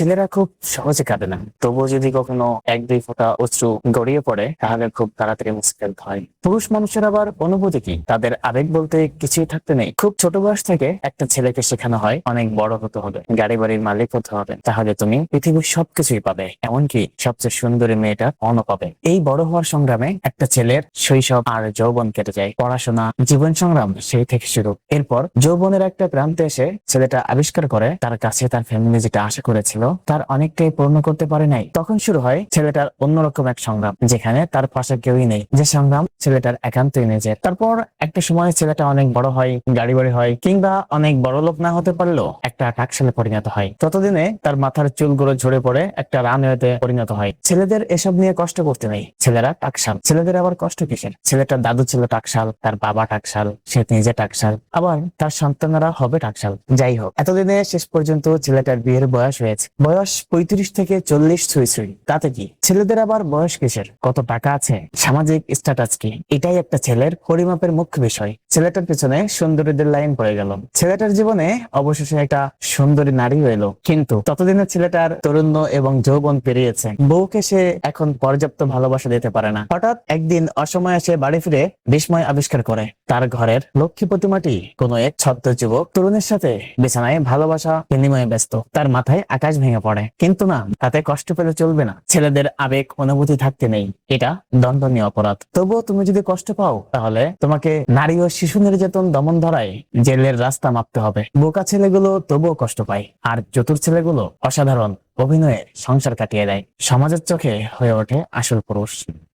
ছেলেরা খুব সহজে কাঁদে না। তবুও যদি কখনো এক দুই ফোঁটা অশ্রু গড়িয়ে পড়ে, তাহলে খুব তাড়াতাড়ি মুছে হয়। পুরুষ মানুষের আবার অনুভূতি কি? তাদের আবেগ বলতে কিছুই থাকতে নেই। খুব ছোট বয়স থেকে একটা ছেলেকে শেখানো হয়, অনেক বড় হতে হবে গাড়ি বাড়ির মালিক হতে হবে। তাহলে তুমি পৃথিবীর সবকিছুই পাবে, এমনকি সবচেয়ে সুন্দরী মেয়েটা অন পাবে। এই বড় হওয়ার সংগ্রামে একটা ছেলের শৈশব আর যৌবন কেটে যায়। পড়াশোনা, জীবন সংগ্রাম, সেই থেকে শুরু। এরপর যৌবনের একটা প্রান্তে এসে ছেলেটা আবিষ্কার করে, তার কাছে তার ফ্যামিলি যেটা আশা করেছিল তার অনেকটাই পূর্ণ করতে পারে নাই। তখন শুরু হয় ছেলেটার অন্যরকম এক সংগ্রাম, যেখানে তার পাশে কেউই নেই। যে সংগ্রাম ছেলেটার একান্তই নিজের তারপর একটা সময় ছেলেটা অনেক বড় হয় গাড়ি বাড়ি হয়, কিংবা অনেক বড় লোক না হতে পারলেও একটা টাকশালে পরিণত হয়। ততদিনে তার মাথার চুলগুলো ঝরে পড়ে একটা রানওয়েতে পরিণত হয়। ছেলেদের এসব নিয়ে কষ্ট করতে নেই। ছেলেরা টাকশাল। ছেলেদের আবার কষ্ট কিসের? ছেলেটার দাদু ছিল টাকশাল, তার বাবা টাকশাল, সে নিজে টাকশাল। আবার তার সন্তানেরা হবে টাকশাল। যাই হোক, এতদিনে শেষ পর্যন্ত ছেলেটার বিয়ের বয়স হয়েছে। বয়স পঁয়ত্রিশ থেকে চল্লিশ ছুঁই ছুঁই। তাতে কি? ছেলেদের আবার বয়স কিসের? কত টাকা আছে? সামাজিক স্ট্যাটাস কি? এটাই একটা ছেলের পরিমাপের মুখ্য বিষয়। ছেলেটার পেছনে সুন্দরীদের লাইন পড়ে গেল। ছেলেটার জীবনে অবশেষে একটা সুন্দরী নারী এলো কিন্তু ততদিনে ছেলেটার তরুণ্য এবং যৌবন পেরিয়েছে। বউকে সে এখন পর্যাপ্ত ভালোবাসা দিতে পারে না। হঠাৎ একদিন অসময়ে সে বাড়ি ফিরে বিস্ময় আবিষ্কার করে। তার ঘরের লক্ষ্মী প্রতিমাটি কোনো এক ছদ্ম যুবক তরুণের সাথে বিছানায় ভালোবাসা বিনিময়ে ব্যস্ত। তার মাথায় আকাশ ভেঙে পড়ে। কিন্তু না, তাতে কষ্ট পেলে চলবে না। ছেলেদের আবেগ, অনুভূতি থাকতে নেই। এটা দণ্ডনীয় অপরাধ। তবুও তুমি যদি কষ্ট পাও, তাহলে তোমাকে নারী ও শিশু নির্যাতন দমন ধরায়, জেলের রাস্তা মাপতে হবে। বোকা ছেলেগুলো তবুও কষ্ট পায়। আর চতুর ছেলেগুলো অসাধারণ অভিনয়ে সংসার কাটিয়ে দেয়। সমাজের চোখে হয়ে ওঠে আসল পুরুষ।